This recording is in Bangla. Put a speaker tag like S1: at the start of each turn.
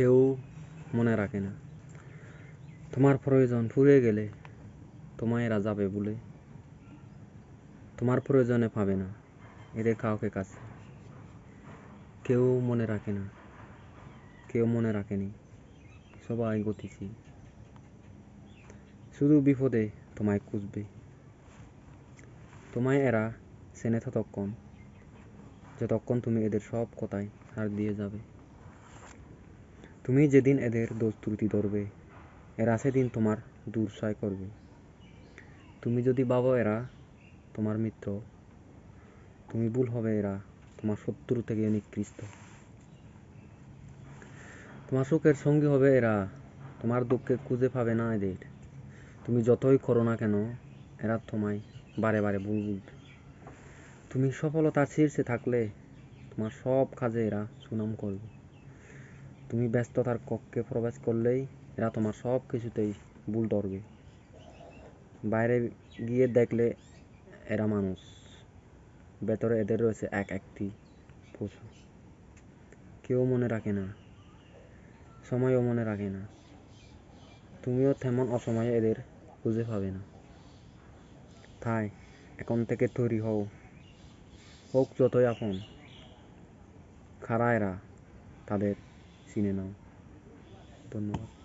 S1: কেউ মনে রাখে না। তোমার প্রয়োজন ফুরিয়ে গেলে তোমায় এরা যাবে বলে। তোমার প্রয়োজনে পাবে না, এদের কাউকে কাছে। কেউ মনে রাখে না, কেউ মনে রাখেনি, সবাই গতিশীল। শুধু বিপদে তোমায় খুঁজবে। তোমায় এরা চেনে ততক্ষণ, যতক্ষণ তুমি এদের সব কথায় হার দিয়ে যাবে। তুমি যেদিন এদের দোষ ত্রুটি ধরবে, এরা সেদিন তোমার দুর্শয় করবে। তুমি যদি ভাবো এরা তোমার মিত্র, তুমি ভুল হবে এরা তোমার শত্রু থেকে নিকৃষ্ট। তোমার সুখের সঙ্গী হবে এরা, তোমার দুঃখে খুঁজে পাবে না এদের। তুমি যতই করো না কেন, এরা তোমায় বারে বারে ভুল বুঝবে। তুমি সফলতার শীর্ষে থাকলে তোমার সব কাজে এরা সুনাম করবে। তুমি ব্যস্ততার কক্ষে প্রবেশ করলেই এরা তোমার সব কিছুতেই ভুল ধরবে। বাইরে গিয়ে দেখলে এরা মানুষ। ভেতরে এদের রয়েছে এক একটি পশু। কেউ মনে রাখে না। সময়ও মনে রাখে না। তুমিও তেমন অসময়ে এদের খুঁজে পাবে না। তাই এখন থেকে তৈরি হও। হোক যতই আপন। খারা এরা, তাদের চিনে নাও। ধন্যবাদ।